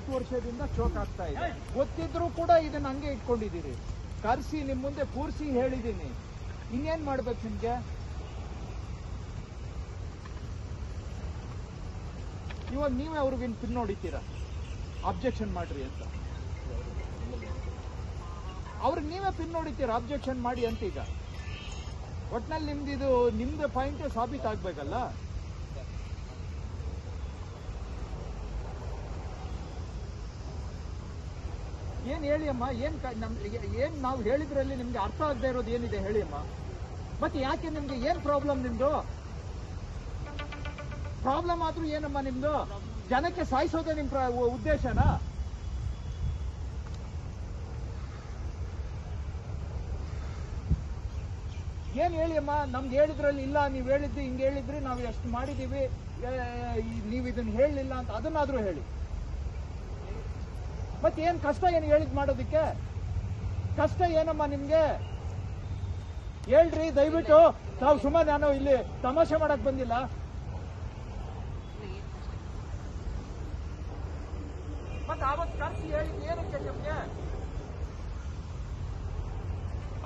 ಇಪ್ಪತ್ತು ವರ್ಷದಿಂದ ಚೋಕ್ ಆಗ್ತಾ ಇದೆ. ಗೊತ್ತಿದ್ರು ಕೂಡ ಇದನ್ನ ಹಂಗೆ ಇಟ್ಕೊಂಡಿದ್ದೀರಿ. ಕರ್ಸಿ ನಿಮ್ ಮುಂದೆ ಕೂರಿಸಿ ಹೇಳಿದ್ದೀನಿ. ಇನ್ನೇನ್ ಮಾಡ್ಬೇಕು ನಿಮ್ಗೆ? ಇವಾಗ ನೀವೇ ಅವ್ರಿಗೆ ಪಿನ್ ಹೊಡಿತೀರಾ? ಅಬ್ಜೆಕ್ಷನ್ ಮಾಡ್ರಿ ಅಂತ. ಅವ್ರಿಗೆ ನೀವೇ ಪಿನ್ ಹೊಡಿತೀರಾ? ಅಬ್ಜೆಕ್ಷನ್ ಮಾಡಿ ಅಂತ ಈಗ ಒಟ್ನಲ್ಲಿ ನಿಮ್ದು ಇದು ನಿಮ್ದು ಪಾಯಿಂಟ್ ಸಾಬೀತಾಗ್ಬೇಕಲ್ಲ? ಏನ್ ಹೇಳಿ ಅಮ್ಮ? ಏನ್ ನಮ್ ಏನ್ ನಾವು ಹೇಳಿದ್ರಲ್ಲಿ ನಿಮ್ಗೆ ಅರ್ಥ ಆಗದೆ ಇರೋದು ಏನಿದೆ ಹೇಳಿ ಅಮ್ಮ. ಮತ್ತೆ ಯಾಕೆ ನಿಮ್ಗೆ ಏನ್ ಪ್ರಾಬ್ಲಮ್ ನಿಮ್ದು? ಪ್ರಾಬ್ಲಮ್ ಆದ್ರೂ ಏನಮ್ಮ ನಿಮ್ದು? ಜನಕ್ಕೆ ಸಾಯಿಸೋದೇ ನಿಮ್ ಉದ್ದೇಶನಾ? ಏನ್ ಹೇಳಿ ಅಮ್ಮ? ನಮ್ಗೆ ಹೇಳಿದ್ರಲ್ಲಿ ಇಲ್ಲ, ನೀವ್ ಹೇಳಿದ್ರಿ ಹಿಂಗ್ ಹೇಳಿದ್ರಿ, ನಾವು ಎಷ್ಟು ಮಾಡಿದೀವಿ ನೀವ್ ಇದನ್ನ ಹೇಳಲಿಲ್ಲ ಅಂತ ಅದನ್ನಾದ್ರೂ ಹೇಳಿ. ಮತ್ತೆ ಏನ್ ಕಷ್ಟ ಏನು ಹೇಳಿದ್ ಮಾಡೋದಿಕ್ಕೆ? ಕಷ್ಟ ಏನಮ್ಮ ನಿಮ್ಗೆ? ಹೇಳ್ರಿ, ದಯವಿಟ್ಟು. ತಾವು ಸುಮ್ಮನೆ ನಾನು ಇಲ್ಲಿ ತಮಾಷೆ ಮಾಡಕ್ ಬಂದಿಲ್ಲ. ಮತ್ತೆ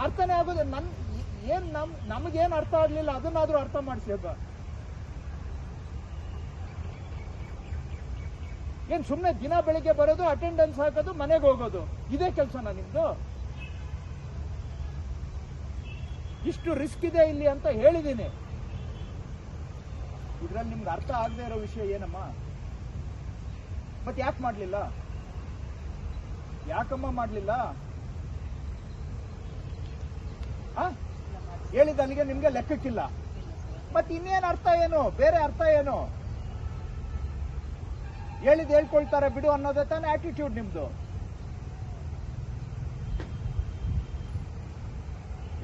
ಅರ್ಥನೇ ಆಗೋದು ನನ್ ಏನ್ ನಮ್ ನಮಗೇನ್ ಅರ್ಥ ಆಗ್ಲಿಲ್ಲ, ಅದನ್ನಾದ್ರೂ ಅರ್ಥ ಮಾಡಿಸಿ ಹಬ್ಬ ಏನ್ ಸುಮ್ಮನೆ ದಿನ ಬೆಳಿಗ್ಗೆ ಬರೋದು ಅಟೆಂಡೆನ್ಸ್ ಹಾಕೋದು, ಮನೆಗೆ ಹೋಗೋದು? ಇದೇ ಕೆಲಸನ ನಿಮ್ದು? ಇಷ್ಟು ರಿಸ್ಕ್ ಇದೆ ಇಲ್ಲಿ ಅಂತ ಹೇಳಿದ್ದೀನಿ ಇದ್ರಲ್ಲಿ ನಿಮ್ಗೆ ಅರ್ಥ ಆಗದೆ ಇರೋ ವಿಷಯ ಏನಮ್ಮ? ಮತ್ತೆ ಯಾಕೆ ಮಾಡ್ಲಿಲ್ಲ? ಯಾಕಮ್ಮ ಮಾಡ್ಲಿಲ್ಲ? ಹೇಳಿದ ಅಲ್ಲಿಗೆ ನಿಮ್ಗೆ ಲೆಕ್ಕಕ್ಕಿಲ್ಲ. ಮತ್ತೆ ಇನ್ನೇನು ಅರ್ಥ ಏನು? ಬೇರೆ ಅರ್ಥ ಏನು? ಹೇಳಿದ್ ಹೇಳ್ಕೊಳ್ತಾರೆ ಬಿಡು ಅನ್ನೋದೇ ತಾನೇ ಆಟಿಟ್ಯೂಡ್ ನಿಮ್ದು.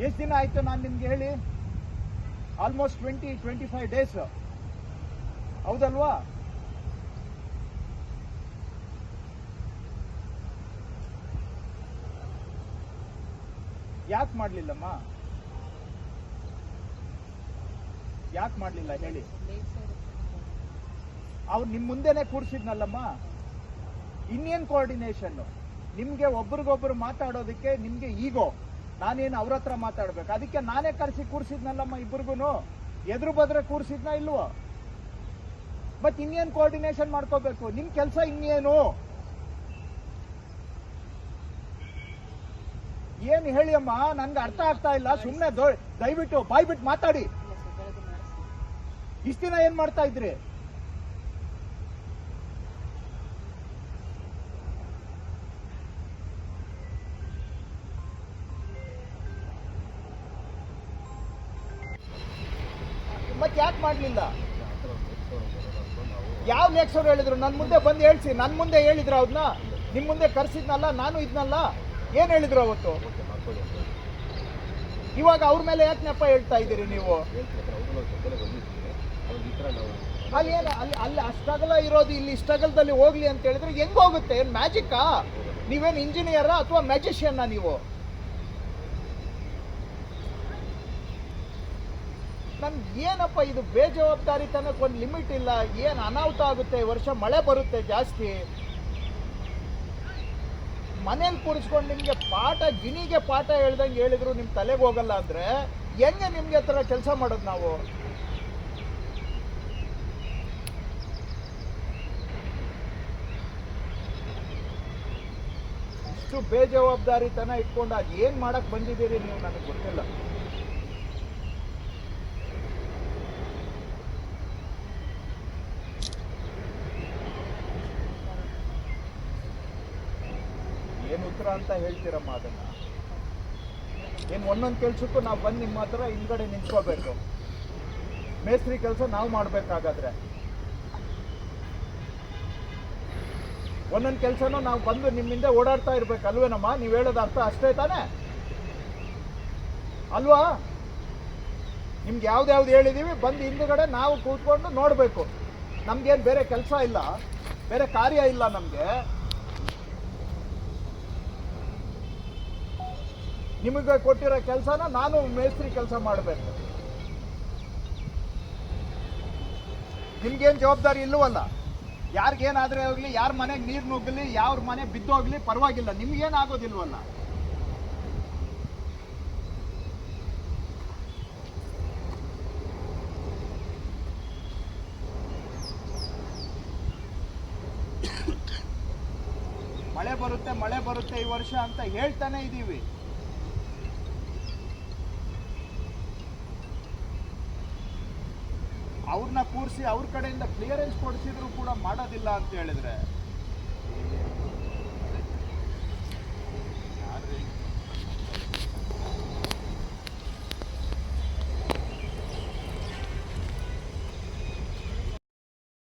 ಎಷ್ಟು ದಿನ ಆಯ್ತು ನಾನು ನಿಮ್ಗೆ ಹೇಳಿ? Almost twenty twenty five days ಹೌದಲ್ವಾ? ಯಾಕೆ ಮಾಡ್ಲಿಲ್ಲಮ್ಮ? ಯಾಕೆ ಮಾಡ್ಲಿಲ್ಲ ಹೇಳಿ? ಅವ್ರು ನಿಮ್ ಮುಂದೆನೆ ಕೂರ್ಸಿದ್ನಲ್ಲಮ್ಮ? ಇನ್ನೇನ್ ಕೋಆರ್ಡಿನೇಷನ್ ನಿಮ್ಗೆ ಒಬ್ರಿಗೊಬ್ರು ಮಾತಾಡೋದಕ್ಕೆ ನಿಮ್ಗೆ ಈಗೋ ನಾನೇನು ಅವ್ರ ಹತ್ರ ಮಾತಾಡ್ಬೇಕು? ಅದಕ್ಕೆ ನಾನೇ ಕರೆಸಿ ಕೂರ್ಸಿದ್ನಲ್ಲಮ್ಮ ಇಬ್ರಿಗೂ ಎದುರು ಬದ್ರೆ ಕೂರ್ಸಿದ್ನ ಇಲ್ವೋ? ಮತ್ ಇನ್ನೇನ್ ಕೋಆರ್ಡಿನೇಷನ್ ಮಾಡ್ಕೋಬೇಕು. ನಿಮ್ ಕೆಲಸ ಇನ್ನೇನು? ಏನ್ ಹೇಳಿ ಅಮ್ಮ? ನನ್ಗೆ ಅರ್ಥ ಆಗ್ತಾ ಇಲ್ಲ. ಸುಮ್ಮನೆ ದಯವಿಟ್ಟು, ಬಾಯ್ಬಿಟ್ಟು ಮಾತಾಡಿ. ಇಷ್ಟು ದಿನ ಏನ್ ಮಾಡ್ತಾ ಇದ್ರಿ? ಮತ್ತೆ ಯಾಕೆ ಮಾಡಲಿಲ್ಲ? ಯಾವ ಲೇಖಸರು ಹೇಳಿದ್ರು? ನನ್ನ ಮುಂದೆ ಬಂದು ಹೇಳ್ಸಿ. ನನ್ನ ಮುಂದೆ ಹೇಳಿದ್ರು ಅವ್ರನ್ನ ನಿಮ್ಮ ಮುಂದೆ ಕರೆಸಿದ್ನಲ್ಲ, ನಾನು ಇದ್ನಲ್ಲ? ಏನು ಹೇಳಿದ್ರು ಅವತ್ತು? ಇವಾಗ ಅವ್ರ ಮೇಲೆ ಯಾಕೆ ನೆಪ ಹೇಳ್ತಾ ಇದ್ದೀರಿ ನೀವು? ಅಲ್ಲಿ ಏನು ಅಲ್ಲಿ ಅಲ್ಲಿ ಅಷ್ಟಗಲ ಇರೋದು ಇಲ್ಲಿ ಇಷ್ಟಗಲದಲ್ಲಿ ಹೋಗ್ಲಿ ಅಂತ ಹೇಳಿದ್ರೆ ಹೆಂಗ್ ಹೋಗುತ್ತೆ? ಏನ್ ಮ್ಯಾಜಿಕ್ಕಾ ನೀವೇನು ಇಂಜಿನಿಯರಾ ಅಥವಾ ಮ್ಯಾಜಿಷಿಯನ್ನ ನೀವು? ನನ್ಗೆ ಏನಪ್ಪ ಇದು ಬೇಜವಾಬ್ದಾರಿತನಕ್ಕೆ ಒಂದು ಲಿಮಿಟ್ ಇಲ್ಲ, ಏನು ಅನಾಹುತ ಆಗುತ್ತೆ, ಈ ವರ್ಷ ಮಳೆ ಬರುತ್ತೆ ಜಾಸ್ತಿ. ಮನೇಲಿ ಕೂರಿಸ್ಕೊಂಡು ನಿಮಗೆ ಪಾಠ, ಗಿಣಿಗೆ ಪಾಠ ಹೇಳ್ದಂಗೆ ಹೇಳಿದ್ರು ನಿಮ್ಮ ತಲೆಗೆ ಹೋಗಲ್ಲ ಅಂದ್ರೆ ಹೆಂಗೆ ನಿಮಗೆ ಹತ್ರ ಕೆಲಸ ಮಾಡೋದು ನಾವು? ಇಷ್ಟು ಬೇಜವಾಬ್ದಾರಿತನ ಇಟ್ಕೊಂಡು ಅದು ಏನು ಮಾಡಕ್ ಬಂದಿದ್ದೀರಿ ನೀವು ನನಗೆ ಗೊತ್ತಿಲ್ಲ. ಏನು ಉತ್ತರ ಅಂತ ಹೇಳ್ತೀರಮ್ಮ ಅದನ್ನ? ಏನು ಒಂದೊಂದು ಕೆಲ್ಸಕ್ಕೂ ನಾವು ಬಂದು ನಿಮ್ಮ ಹತ್ರ ಹಿಂದ್ಗಡೆ ನಿಂತ್ಕೋಬೇಕು. ಮೇಸ್ತ್ರಿ ಕೆಲಸ ನಾವು ಮಾಡ್ಬೇಕಾಗಾದ್ರೆ. ಒಂದೊಂದು ಕೆಲಸನೂ ನಾವು ಬಂದು ನಿಮ್ಮಿಂದ ಓಡಾಡ್ತಾ ಇರ್ಬೇಕು, ಅಲ್ವೇನಮ್ಮ? ನೀವು ಹೇಳೋದು ಅರ್ಥ ಅಷ್ಟೇ ತಾನೇ? ಅಲ್ವಾ? ನಿಮ್ಗೆ ಯಾವ್ದ್ಯಾವ್ದು ಹೇಳಿದೀವಿ, ಬಂದು ಹಿಂದುಗಡೆ ನಾವು ಕೂತ್ಕೊಂಡು ನೋಡಬೇಕು. ನಮ್ಗೇನು ಬೇರೆ ಕೆಲಸ ಇಲ್ಲ, ಬೇರೆ ಕಾರ್ಯ ಇಲ್ಲ ನಮಗೆ. ನಿಮಗೆ ಕೊಟ್ಟಿರೋ ಕೆಲಸನ ನಾನು ಮೇಸ್ತ್ರಿ ಕೆಲಸ ಮಾಡಬೇಕು. ನಿಮ್ಗೇನು ಜವಾಬ್ದಾರಿ ಇಲ್ಲವಲ್ಲ? ಯಾರಿಗೇನಾದ್ರೆ ಹೋಗ್ಲಿ ಯಾರ ಮನೆಗೆ ನೀರು ನುಗ್ಗಲಿ, ಯಾರ ಮನೆ ಬಿದ್ದೋಗ್ಲಿ ಪರವಾಗಿಲ್ಲ. ನಿಮ್ಗೇನಾಗೋದಿಲ್ವಲ್ಲ? ಮಳೆ ಬರುತ್ತೆ ಮಳೆ ಬರುತ್ತೆ ಈ ವರ್ಷ ಅಂತ ಹೇಳ್ತಾನೆ ಇದೀವಿ. ಅವ್ರನ್ನ ಕೂರಿಸಿ ಅವ್ರ ಕಡೆಯಿಂದ ಕ್ಲಿಯರೆನ್ಸ್ ಕೊಡಿಸಿದ್ರು ಕೂಡ ಮಾಡೋದಿಲ್ಲ ಅಂತ ಹೇಳಿದ್ರೆ